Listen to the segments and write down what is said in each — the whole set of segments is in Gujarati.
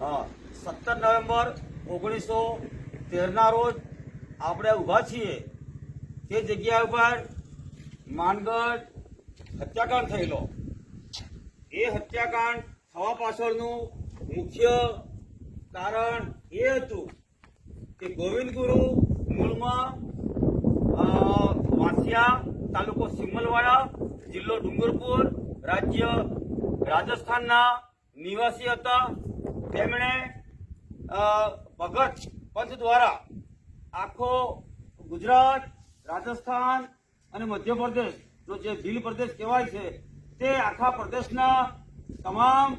સત્તર નવેમ્બર ઓગણીસો તેરના રોજ આપણે ઊભા છીએ. તે જગ્યા ઉપર માનગઢ હત્યાકાંડ થયેલો. એ હત્યાકાંડ થવા પાછળનું મુખ્ય કારણ એ હતું કે ગોવિંદ ગુરુ મૂળમાં વાંસિયા તાલુકો સિમલવાડા જિલ્લો ડુંગરપુર રાજ્ય રાજસ્થાનના નિવાસી હતા. તેમણે ભગત પંથ દ્વારા આખો ગુજરાત, રાજસ્થાન અને મધ્યપ્રદેશનો જે ભીલ પ્રદેશ કહેવાય છે, તે આખા પ્રદેશના તમામ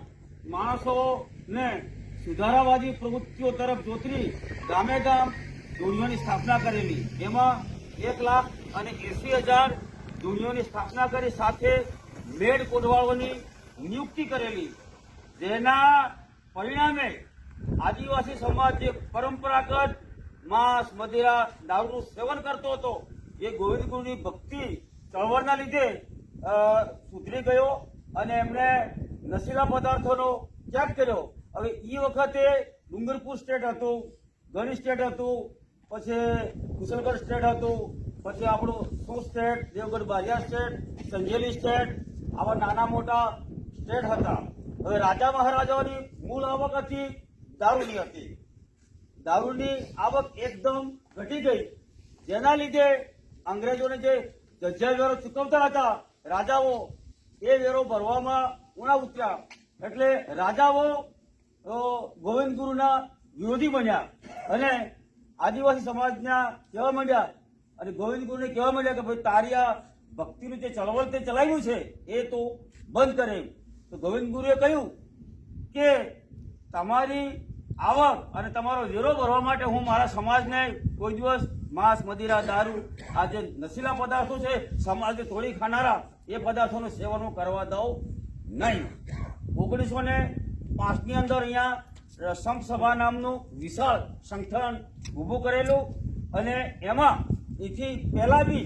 માણસોને સુધારાવાદી પ્રવૃત્તિઓ તરફ જોતરી ગામે ગામ જોડીઓની સ્થાપના કરેલી. એમાં એક લાખ અને એસી હજાર જોડીઓની સ્થાપના કરી સાથે મેડ કોઢવાળોની નિયુક્તિ કરેલી. જેના પરિણામે આદિવાસી સમાજ જે પરંપરાગત માંસ, મદિરા, દારૂનું સેવન કરતો હતો, એ ગોવિંદ ગુરુની ભક્તિ ચળવળના લીધે સુધરી ગયો અને એમણે નશીલા પદાર્થોનો ત્યાગ કર્યો. હવે એ વખતે ડુંગરપુર સ્ટેટ હતું, ગણી સ્ટેટ હતું, પછી કુશલગઢ સ્ટેટ હતું, પછી આપણું શું state? Devgadh Baria state, Sanjeli state, આવા નાના મોટા સ્ટેટ હતા. હવે રાજા મહારાજાઓની મૂળ આવક હતી, દારૂની હતી. દારૂની આવક એકદમ ઘટી ગઈ. જેના લીધે અંગ્રેજોને જે જજ્જા વેરો ચૂકવતા હતા, રાજાઓ, એ વેરો ભરવામાં ઉણા ઉતર્યા. એટલે રાજાઓ ગોવિંદ ગુરુના વિરોધી બન્યા. અને આદિવાસી સમાજના કહેવા માંડ્યા, અને ગોવિંદ ગુરુને કહેવા માંડ્યા કે ભાઈ, તારી ભક્તિનું જે ચળવળ તે ચલાવ્યું છે, એ તો બંધ કરે તો ગોવિંદ ગુરુએ કહ્યું કે તમારી આવક અને તમારો વેરો ભરવા માટે હું મારા સમાજને કોઈ દિવસ માંસ, મદિરા, દારૂ, આ જે નશીલા પદાર્થો છે, સમાજને તોડી ખાનારા, એ પદાર્થોનું સેવન કરવા દઉં નહીં. ઓગણીસો ને પાંચની અંદર અહીંયા સંઘસભા નામનું વિશાળ સંગઠન ઊભું કરેલું અને એમાં એથી પહેલાં બી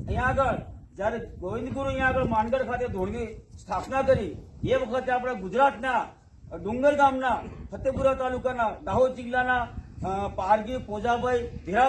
અહીંયા આગળ જ્યારે ગોવિંદ ગુરુ અહીંયા આગળ માનગઢ ખાતે ધોળની સ્થાપના કરી, એ વખતે આપણે ગુજરાતના ડુંગર ગામના ફતેપુરા તાલુકાના દાહોદ જિલ્લાના પારગી પોજાભાઈ ધીરાભાઈ